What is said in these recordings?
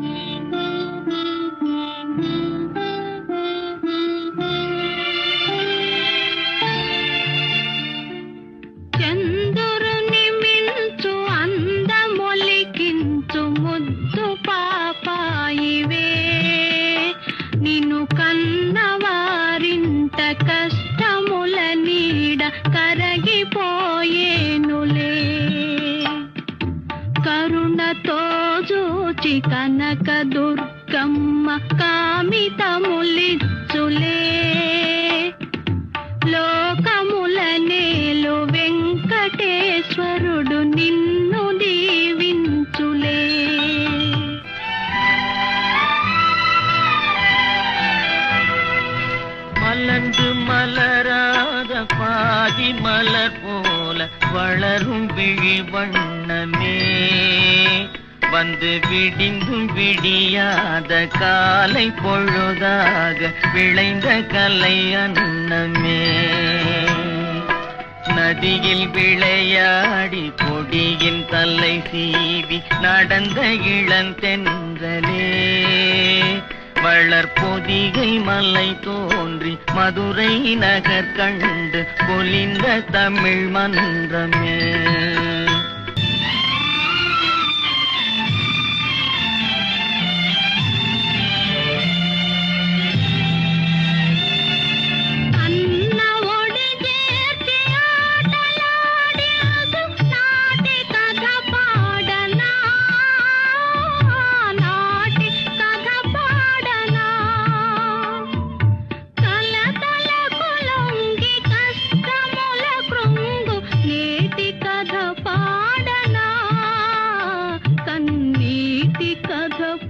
Thank you. చూచి కనక దుర్గమ్మ కామితములిచ్చులే లోకముల నేలు వెంకటేశ్వరుడు నిన్ను దీవించులే மலர்ந்து மலராத பாதி மலர் போல வளரும் விழி வண்ணமே வந்து விடிந்தும் விடியாத காலை பொழுதாக விளைந்த கலை அன்னமே. நதியில் விளையாடி கொடியின் தலை சீவி நடந்த இளந்தென்றலே வளர்பொதிகை மலை தோன்றி மதுரை நகர் கண்டு பொலிந்த தமிழ் மன்றமே.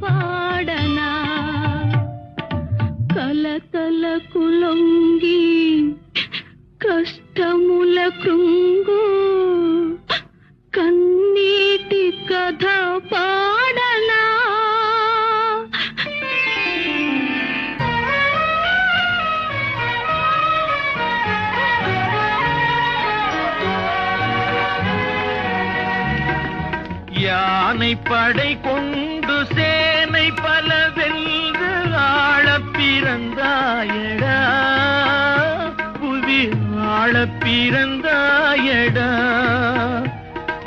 పాడనా? కలతలకు లొంగి కష్టముల కృంగు కన్నీటి కథ పాడనా யானை படை கொண்டு சேனை பல வென்று ஆளப் பிறந்தாயடா புவி ஆளப் பிறந்தாயடா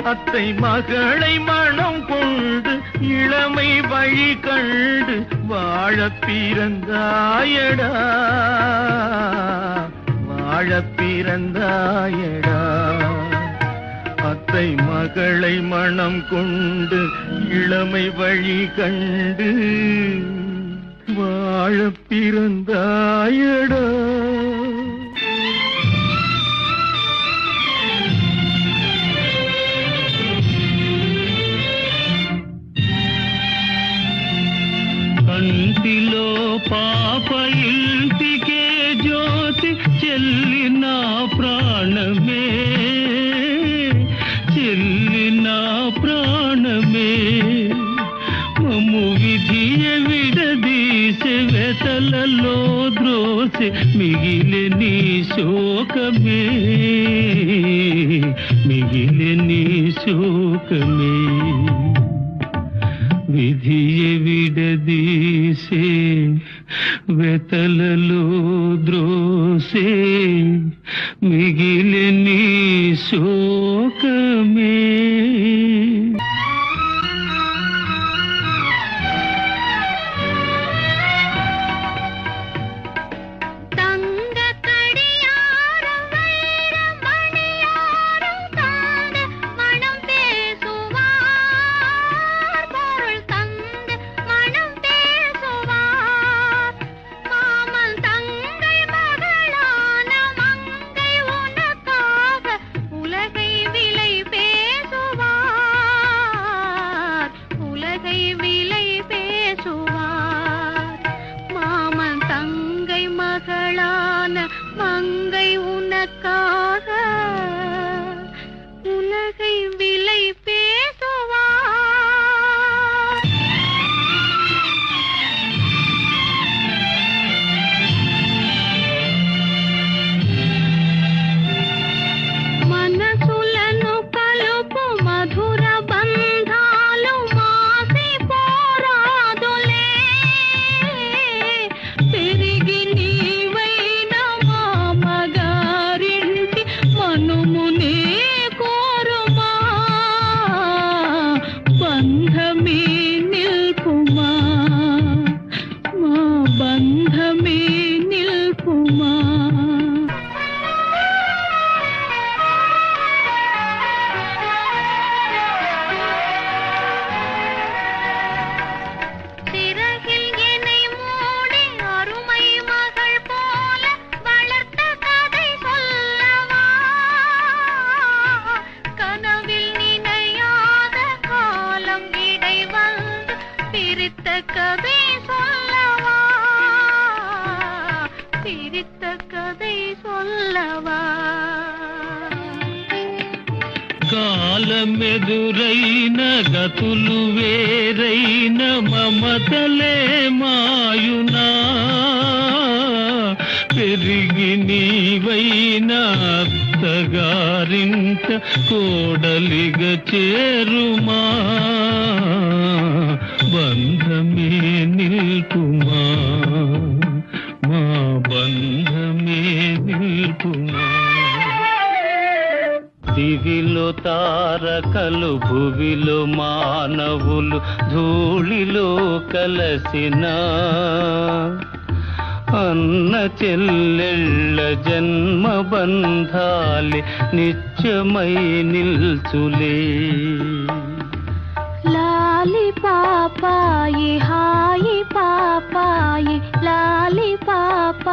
அத்தை மகளை மனம் கொண்டு இளமை வழி கண்டு வாழப் பிறந்தாயடா வாழப் பிறந்தாயடா அத்தை மகளை மனம் கொண்டு இளமை வழி கண்டு வாழப் பிறந்தாயடா కంటిలో పాప ఇంటికే వెతలలో ద్రోసి మిగిలి నీ శోకమే. మిగిలి నీ శోకమే. విధియ విడదీసే వెతలలో ద్రోసే మిగిలి నీ శోకమే சிரித்த கதை சொல்லவா சிரித்த கதை சொல்லவா కాలమెదురైన గతులు వేరైన మమతలే మాయునా పెరిగి నీవైన అత్తగారింట కోడలిగ చేరుమా? బంధమే నిల్పుమా? మా బంధమే నిల్పుమా? దివిలో తారకలు భువిలో మానవులు ధూళిలో కలసిన? అన్న చెల్లెళ్ళ జన్మ బంధాలి నిత్యమై నిల్చులే. లాలి పాపాయి హాయి పాపాయి లాలి పాప